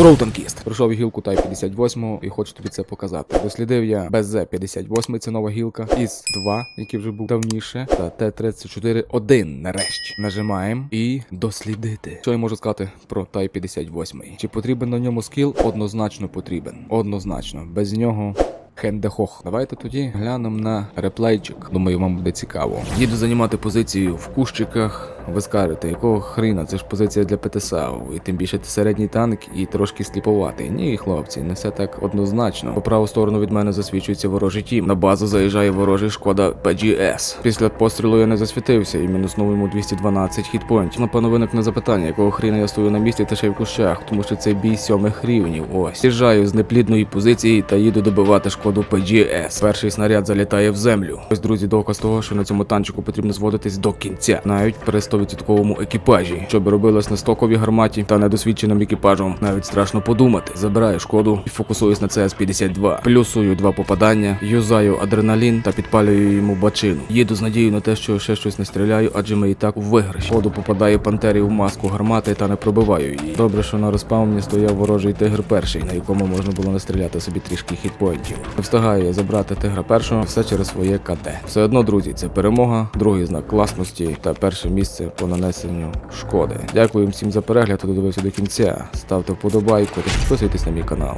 Здоров, танкіст! Пройшов гілку Тай 58 і хочу тобі це показати. Дослідив я БЗ-58, це нова гілка, із 2, який вже був давніше, та Т-34 1 нарешті. Нажимаємо і дослідити. Що я можу сказати про Тай 58? Чи потрібен на ньому скіл? Однозначно потрібен. Однозначно. Без нього. Хендехох. Давайте тоді глянемо на реплейчик. Думаю, вам буде цікаво. Їду займати позицію в кущиках. Ви скажете, якого хріна? Це ж позиція для ПТСАУ. І тим більше ти середній танк і трошки сліпуватий. Ні, хлопці, не все так однозначно. По праву сторону від мене засвічується ворожий тім. На базу заїжджає ворожий шкода PGS. Після пострілу я не засвітився і мінуснув йому 212 хітпоінтів. Напевно, виникне запитання, якого хріна я стою на місці та ще й в кущах, тому що це бій сьомих рівнів. Ось. З'їжджаю з неплідної позиції та їду добивати шкоду PGS. Перший снаряд залітає в землю. Ось, друзі, доказ того, що на цьому танчику потрібно зводитись до кінця, навіть при 100% екіпажі, щоб робилось на стоковій гарматі та недосвідченим екіпажем. Навіть страшно подумати. Забираю шкоду і фокусуюсь на CS-52. Плюсую два попадання, юзаю адреналін та підпалюю йому бачину. Їду з надією на те, що ще щось не стріляю, адже ми і так у виграші. Шкоду попадає пантері в маску гармати та не пробиваю її. Добре, що на розпауні стояв ворожий тигр перший, на якому можна було настріляти собі трішки хітпоінтів. Не встигаю я забрати тигра першого, все через своє КД. Все одно, друзі, це перемога, другий знак класності та перше місце по нанесенню шкоди. Дякую всім за перегляд, хто додивився до кінця. Ставте вподобайку та підписуйтесь на мій канал.